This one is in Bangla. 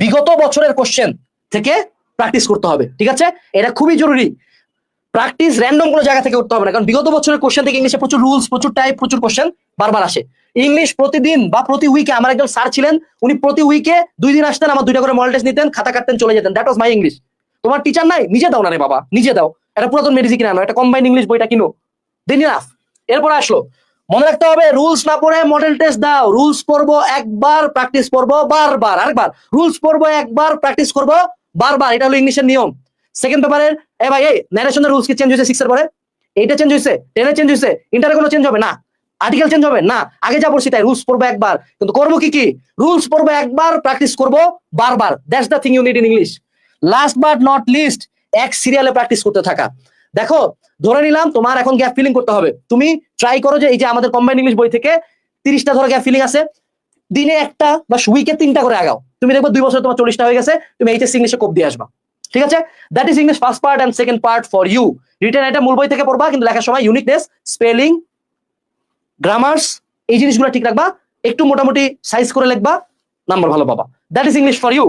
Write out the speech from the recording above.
বিগত বছরের কোশ্চেন থেকে প্র্যাকটিস করতে হবে, ঠিক আছে? এটা খুবই জরুরি। প্র্যাকটিস র্যান্ডম কোনো জায়গা থেকে করতে হবে না, কারণ বিগত বছরের কোশ্চেন থেকে ইংলিশে প্রচুর রুলস প্রচুর টাইপ প্রচুর কোশ্চেন বারবার আসে। ইংলিশ প্রতিদিন বা প্রতি উইকে আমার একজন স্যার ছিলেন, উনি প্রতি উইকে দুই দিন আসতেন, আমার দুইটা করে মডেল টেস্ট নিতেন, খাতা কাটতেন, চলে যেতেন। দ্যাট ওয়াজ মাই ইংলিশ তোমার টিচার নাই? নিজে দাও না রে বাবা, নিজে দাও। এটা পুরাতন মেডিসিন কিনে আনো এটা কম্বাইন ইংলিশ বইটা কিনো। দেন ইনাফ এরপর আসলো। মনে রাখতে হবে রুলস না পড়ে মডেল টেস্ট দাও। রুলস পড়ব একবার প্র্যাকটিস করব বারবার, আরেকবার। রুলস পড়ব একবার প্র্যাকটিস করব বারবার। এটা হলো ইংলিশের নিয়ম। সেকেন্ড পেপারের এ ভাই, এই ন্যারেশনের রুলস কি চেঞ্জ হয়েছে সিক্সের পরে? এইটা চেঞ্জ হয়েছে টেনে চেঞ্জ হয়েছে ইন্টারে কোনো চেঞ্জ হবে না। আর্টিকেল চেঞ্জ হবে না, আগে যা পড়ছি তাই রুলস পড়ব একবার। কিন্তু করব কি কি? রুলস পড়ব একবার প্র্যাকটিস করব বারবার। That's the thing you need in English last but not least এক সিরিয়ালে প্র্যাকটিস করতে থাকা। দেখো, ধরে নিলাম তোমার এখন গ্যাপ ফিলিং করতে হবে। তুমি ট্রাই করো যে এই যে আমাদের কম্বাইন ইংলিশ বই থেকে তিরিশটা ধরো গ্যাপ ফিলিং আছে, দিনে একটা বা উইকে তিনটা করে আগাও। তুমি দেখবে দুই বছর তোমার চল্লিশটা হয়ে গেছে, তুমি এইচএস ইংলিশে কোপ দিয়ে আসবা। ঠিক আছে? That is English first part and second part for you written এটা মূল বই থেকে পড়বা, কিন্তু লেখার সময় ইউনিকনেস স্পেলিং গ্রামার্স এই জিনিসগুলো ঠিক রাখবা। একটু মোটামুটি সাইজ করে লিখবা নাম্বার ভালো পাবা। That is English for you